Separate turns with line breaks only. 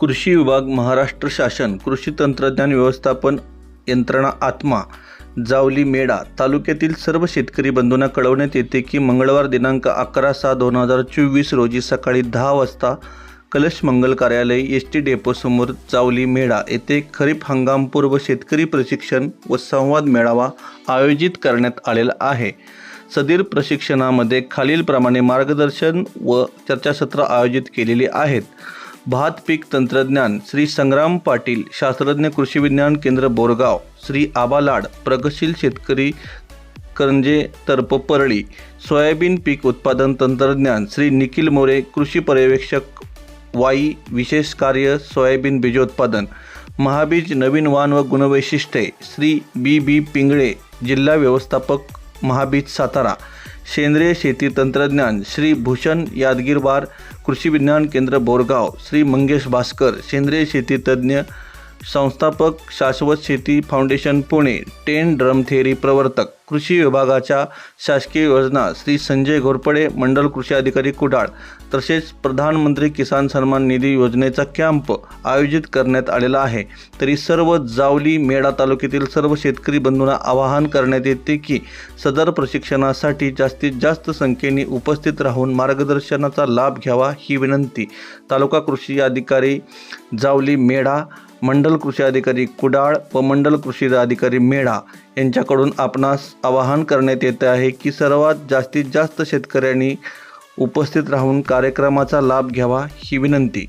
कृषी विभाग महाराष्ट्र शासन कृषी तंत्रज्ञान व्यवस्थापन यंत्रणा आत्मा जावली मेढा तालुक्यातील सर्व शेतकरी बंधूंना कळवण्यात येते की मंगळवार दिनांक अकरा सहा दोन हजार चोवीस रोजी सकाळी दहा वाजता कलश मंगल कार्यालय एस टी डेपोसमोर जावली मेढा येथे खरीप हंगामपूर्व शेतकरी प्रशिक्षण व संवाद मेळावा आयोजित करण्यात आलेला आहे. सदीर प्रशिक्षणामध्ये खालीलप्रमाणे मार्गदर्शन व चर्चासत्र आयोजित केलेली आहेत. भात पीक तंत्रज्ञान श्री संग्राम पाटील शास्त्रज्ञ कृषी विज्ञान केंद्र बोरगाव श्री आबा लाड प्रगतशील शेतकरी करंजे तर्प परळी सोयाबीन पीक उत्पादन तंत्रज्ञान श्री निखिल मोरे कृषी पर्यवेक्षक वाई विशेष कार्य सोयाबीन बीजोत्पादन महाबीज नवीन वाण व गुणवैशिष्ट्ये श्री बी बी पिंगळे जिल्हा व्यवस्थापक महाबीज सातारा सेंद्रिय शेती तंत्रज्ञान श्री भूषण यादगीरवार कृषी विज्ञान केंद्र बोरगाव श्री मंगेश भास्कर सेंद्रिय शेती तज्ज्ञ संस्थापक Shashwat Sheti foundation Pune. Ten drum theory प्रवर्तक कृषी विभागाच्या शासकीय योजना श्री संजय घोरपडे मंडल कृषी अधिकारी कुडाळ. तसेच प्रधानमंत्री किसान सन्मान निधी योजनेचा कॅम्प आयोजित करण्यात आलेला आहे. तरी सर्व जावली मेढा तालुक्यातील सर्व शेतकरी बंधूंना आवाहन करण्यात येते की सदर प्रशिक्षणासाठी जास्तीत जास्त संख्येने उपस्थित राहून मार्गदर्शनाचा लाभ घ्यावा ही विनंती. तालुका कृषी अधिकारी जावली मेढा मंडल कृषी अधिकारी कुडाळ व मंडल कृषी अधिकारी मेढा यांच्याकडून आपणास आवाहन करण्यात येते आहे की सर्वात जास्तीत जास्त शेतकऱ्यांनी उपस्थित राहून कार्यक्रमाचा लाभ घ्यावा ही विनंती.